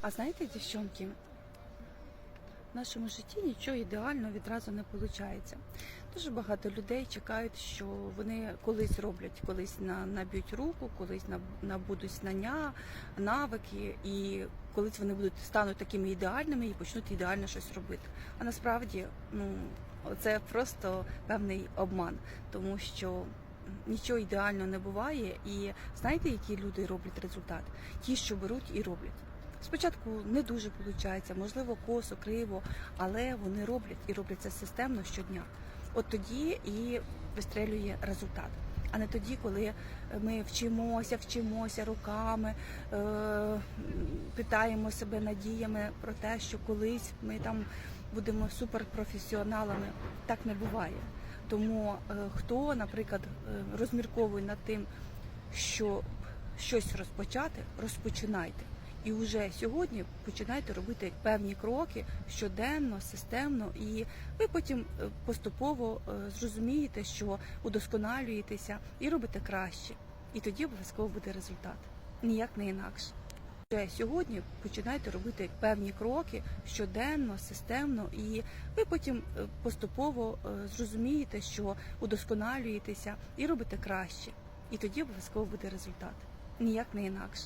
А знаєте, дівчонки, в нашому житті нічого ідеально відразу не виходить. Дуже багато людей чекають, що вони колись роблять, колись на, наб'ють руку, колись наб- набудуть знання, навики, і колись вони будуть стануть такими ідеальними і почнуть ідеально щось робити. А насправді, ну це просто певний обман, тому що нічого ідеально не буває. І знаєте, які люди роблять результат? Ті, що беруть і роблять. Спочатку не дуже виходить, можливо, косо, криво, але вони роблять і роблять це системно щодня. От тоді і вистрелює результат. А не тоді, коли ми вчимося, вчимося руками, е- питаємо себе надіями про те, що колись ми там будемо суперпрофесіоналами. Так не буває. Тому е, хто, наприклад, е, розмірковує над тим, що щось розпочати, розпочинайте. І вже сьогодні починайте робити певні кроки щоденно, системно, і ви потім е, поступово е, зрозумієте, що удосконалюєтеся і робите краще. І тоді обов'язково буде результат. Ніяк не інакше. Вже сьогодні починайте робити певні кроки щоденно, системно, і ви потім е, поступово зрозумієте, що удосконалюєтеся і робите краще. І тоді обов'язково буде результат. Ніяк не інакше.